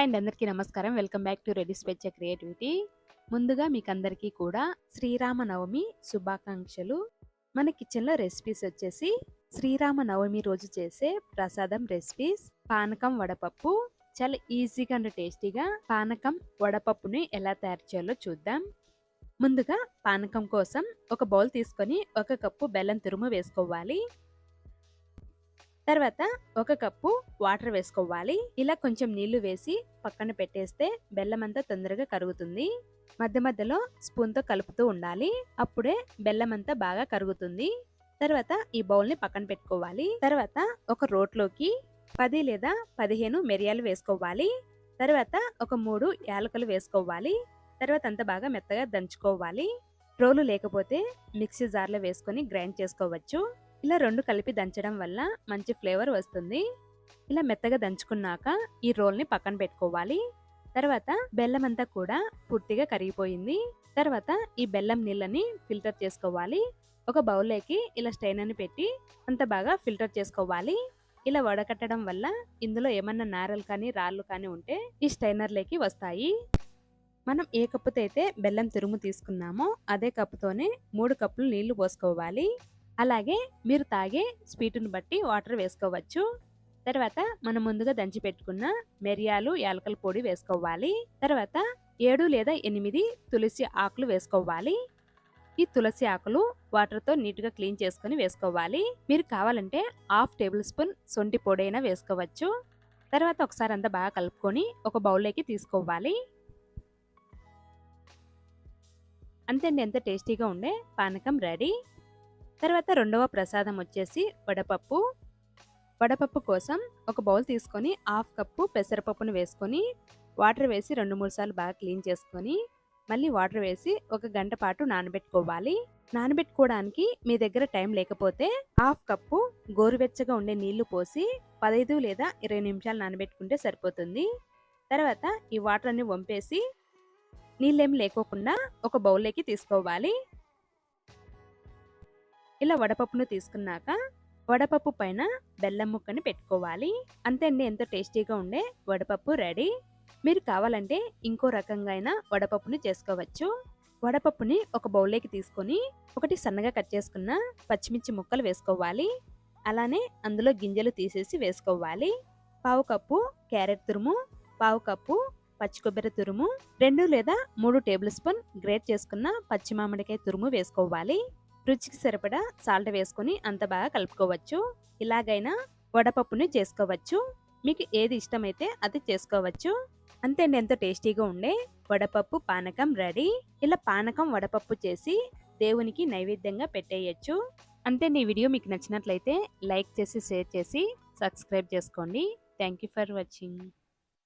And అందరికీ నమస్కారం. Welcome back to ready స్పెచ్చ క్రియేటివిటీ. ముందుగా మీకు అందరికీ కూడా శ్రీరామ నవమి శుభాకాంక్షలు. మన కిచెన్లో రెసిపీస్ వచ్చేసి శ్రీరామ నవమి రోజు చేసే ప్రసాదం రెసిపీస్ పానకం వడపప్పు. చాలా ఈజీగా అండ్ టేస్టీగా పానకం వడపప్పుని ఎలా తయారు చేయాలో చూద్దాం. ముందుగా పానకం కోసం ఒక బౌల్ తీసుకొని ఒక కప్పు బెల్లం తురుము వేసుకోవాలి. తర్వాత ఒక కప్పు వాటర్ వేసుకోవాలి. ఇలా కొంచెం నీళ్ళు వేసి పక్కన పెట్టేస్తే బెల్లం అంతా తొందరగా కరుగుతుంది. మధ్య మధ్యలో స్పూన్తో కలుపుతూ ఉండాలి. అప్పుడే బెల్లం అంతా బాగా కరుగుతుంది. తర్వాత ఈ బౌల్ని పక్కన పెట్టుకోవాలి. తర్వాత ఒక రోట్లోకి పది లేదా పదిహేను మిరియాలు వేసుకోవాలి. తర్వాత ఒక మూడు యాలకులు వేసుకోవాలి. తర్వాత అంత బాగా మెత్తగా దంచుకోవాలి. రోలు లేకపోతే మిక్సీ జార్లో వేసుకొని గ్రైండ్ చేసుకోవచ్చు. ఇలా రెండు కలిపి దంచడం వల్ల మంచి ఫ్లేవర్ వస్తుంది. ఇలా మెత్తగా దంచుకున్నాక ఈ రోల్ని పక్కన పెట్టుకోవాలి. తర్వాత బెల్లం అంతా కూడా పూర్తిగా కరిగిపోయింది. తర్వాత ఈ బెల్లం నీళ్ళని ఫిల్టర్ చేసుకోవాలి. ఒక బౌల్లోకి ఇలా స్టైనర్ని పెట్టి అంత బాగా ఫిల్టర్ చేసుకోవాలి. ఇలా వడకట్టడం వల్ల ఇందులో ఏమన్నా నారలు కానీ రాళ్ళు కానీ ఉంటే ఈ స్టైనర్లోకి వస్తాయి. మనం ఏ కప్పుతో అయితే బెల్లం తురుము తీసుకున్నామో అదే కప్పుతోనే మూడు కప్పులు నీళ్ళు పోసుకోవాలి. అలాగే మీరు తాగే స్వీటుని బట్టి వాటర్ వేసుకోవచ్చు. తర్వాత మనం ముందుగా దంచి పెట్టుకున్న మిరియాలు యాలకల పొడి వేసుకోవాలి. తర్వాత ఏడు లేదా ఎనిమిది తులసి ఆకులు వేసుకోవాలి. ఈ తులసి ఆకులు వాటర్తో నీట్గా క్లీన్ చేసుకొని వేసుకోవాలి. మీరు కావాలంటే హాఫ్ టేబుల్ స్పూన్ సొంటి పొడైనా వేసుకోవచ్చు. తర్వాత ఒకసారి అంతా బాగా కలుపుకొని ఒక బౌల్లోకి తీసుకోవాలి. అంతే అండి ఎంత టేస్టీగా ఉండే పానకం రెడీ. తర్వాత రెండవ ప్రసాదం వచ్చేసి వడపప్పు. వడపప్పు కోసం ఒక బౌల్ తీసుకొని హాఫ్ కప్పు పెసరపప్పును వేసుకొని వాటర్ వేసి రెండు మూడు సార్లు బాగా క్లీన్ చేసుకొని మళ్ళీ వాటర్ వేసి ఒక గంట పాటు నానబెట్టుకోవాలి. నానబెట్టుకోవడానికి మీ దగ్గర టైం లేకపోతే హాఫ్ కప్పు గోరువెచ్చగా ఉండే నీళ్ళు పోసి పదహైదు లేదా ఇరవై నిమిషాలు నానబెట్టుకుంటే సరిపోతుంది. తర్వాత ఈ వాటర్ అన్ని వంపేసి నీళ్ళేం లేకోకుండా ఒక బౌల్లోకి తీసుకోవాలి. ఇలా వడపప్పును తీసుకున్నాక వడపప్పు పైన బెల్లం ముక్కని పెట్టుకోవాలి. అంతే అండి ఎంతో టేస్టీగా ఉండే వడపప్పు రెడీ. మీరు కావాలంటే ఇంకో రకంగా అయినా వడపప్పుని చేసుకోవచ్చు. వడపప్పుని ఒక బౌల్లోకి తీసుకొని ఒకటి సన్నగా కట్ చేసుకున్న పచ్చిమిర్చి ముక్కలు వేసుకోవాలి. అలానే అందులో గింజలు తీసేసి వేసుకోవాలి. పావు కప్పు క్యారెట్ తురుము పావు కప్పు పచ్చి కొబ్బరి తురుము రెండు లేదా మూడు టేబుల్ స్పూన్ గ్రేట్ చేసుకున్న పచ్చి మామిడికాయ తురుము వేసుకోవాలి. రుచికి సరిపడా సాల్ట్ వేసుకొని అంత బాగా కలుపుకోవచ్చు. ఇలాగైనా వడపప్పుని చేసుకోవచ్చు. మీకు ఏది ఇష్టమైతే అది చేసుకోవచ్చు. అంతే అండి ఎంతో టేస్టీగా ఉండే వడపప్పు పానకం రెడీ. ఇలా పానకం వడపప్పు చేసి దేవునికి నైవేద్యంగా పెట్టేయచ్చు. అంతే నీ వీడియో మీకు నచ్చినట్లయితే లైక్ చేసి షేర్ చేసి సబ్స్క్రైబ్ చేసుకోండి. Thank you for watching.